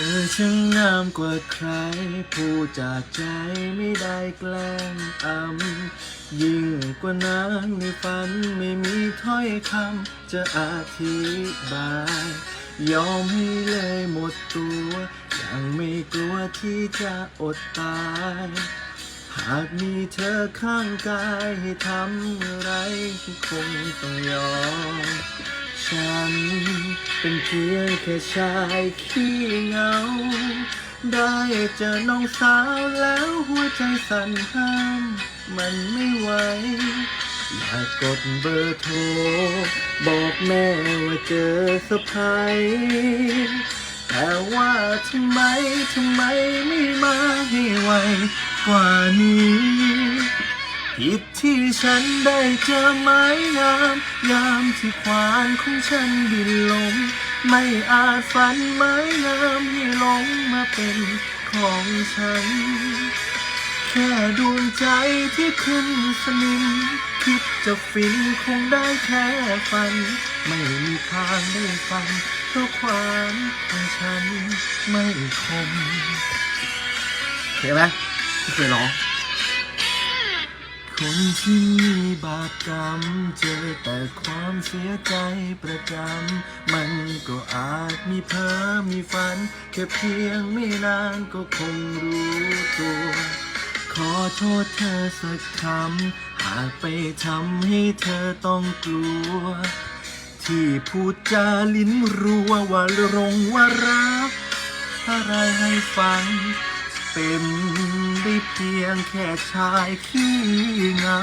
อช่างงามกว่าใคร ผู้จากใจไม่ได้แกล้งอำยิ่งกว่านางในฝันไม่มีถ้อยคำจะอธิบาย ยอมให้เลยหมดตัวย่างไม่กลัวที่จะอดตาย หากมีเธอข้างกายให้ทำอะไรคงต้องยอม ฉัน เป็นเพียงแค่ชายขี้เหงา ได้เจอน้องสาวแล้วหัวใจสั่นห้าม มันไม่ไหว อยากกดเบอร์โทร บอกแม่ว่าเจอสะพายแต่ว่าทำไม ทำไมไม่มาให้ไวกว่านี้ผิด ที่ฉันได้เจอไม้งาม ยามที่ควานของฉันบินลง ไม่อาจฝันไม้งามให้หลงมาเป็นของฉัน แค่ดวงใจที่ขึ้นสนิม คิดจะฟินคงได้แค่ฝัน ไม่มีทางได้ฟังเพราะความของฉันไม่คมเห็นไหมที่เคยร้อง คนที่มีบาปกรรม เจอแต่ความเสียใจประจำ มันก็อาจมีเพ้อมีฝัน แค่เพียงไม่นานก็คงรู้ตัว ขอโทษเธอสักคำ หากไปทำให้เธอต้องกลัว ที่พูดจาลิ้นรัวว่ารงว่ารักอะไรให้ฟัง เป็นได้เพียงแค่ชายขี้เหงา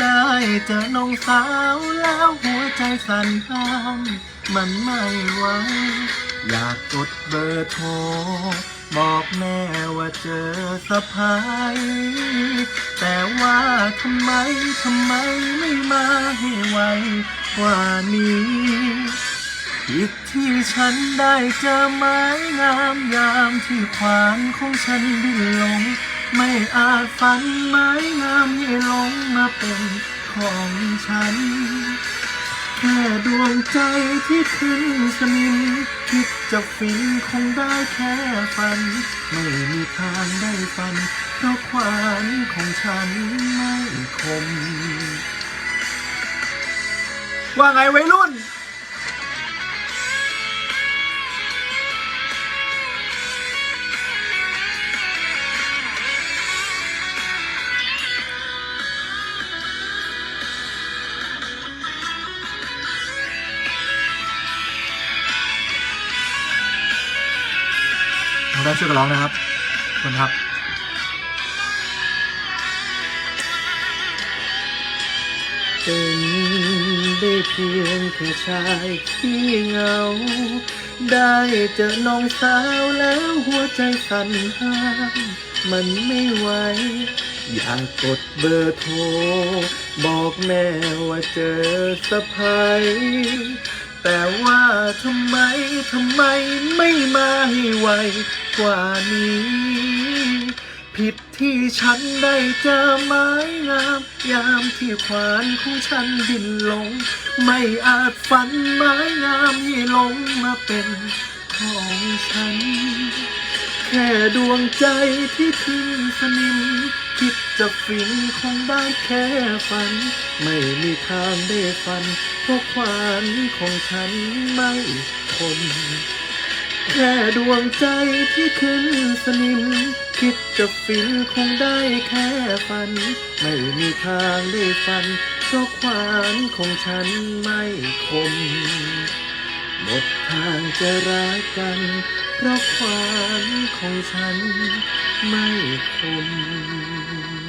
ได้เจอน้องสาวแล้วหัวใจสั่นห้ามมันไม่ไหวอยากกดเบอร์โทร บอกแม่ว่าเจอสะพายแต่ว่าทำไม ทำไมไม่มาให้ไวกว่านี้ ผิดที่ฉันได้เจอไม้งามยามที่ขวานของฉันดิ้นลง ไม่อาจฝันไม้งามให้หลงมาเป็นของฉัน แค่ดวงใจที่ขึ้นสนิมคิดจะฟินคงได้แค่ฝัน ไม่มีทางได้ฟัน เพราะขวานของฉันไม่คม ว่าไงวัยรุ่น น้องได้ช่วยกันร้องนะครับคุณครับเป็นได้เพียงแค่ชายขี้เหงา ได้เจอน้องสาวแล้วหัวใจสั่นห้ามมันไม่ไหว อยากกดเบอร์โทร บอกแม่ว่าเจอสะพาย แต่ว่าทำไม ทำไมไม่มาให้ไวกว่านี้ ผิดที่ฉันได้เจอไม้งาม ยามที่ขวานของฉันบินลง ไม่อาจฝันไม้งามให้หลงมาเป็นของฉัน แค่ดวงใจที่ขึ้นสนิมคิดจะฟินคงได้แค่ฝัน ไม่มีทางได้ฟัน เพราะขวานของฉันไม่คมแค่ดวงใจที่ขึ้นสนิม คิดจะฟินคงได้แค่ฝัน ไม่มีทางได้ฟัน เพราะขวานของฉันไม่คม หมดทางจะรักกัน เพราะขวานของฉันไม่คม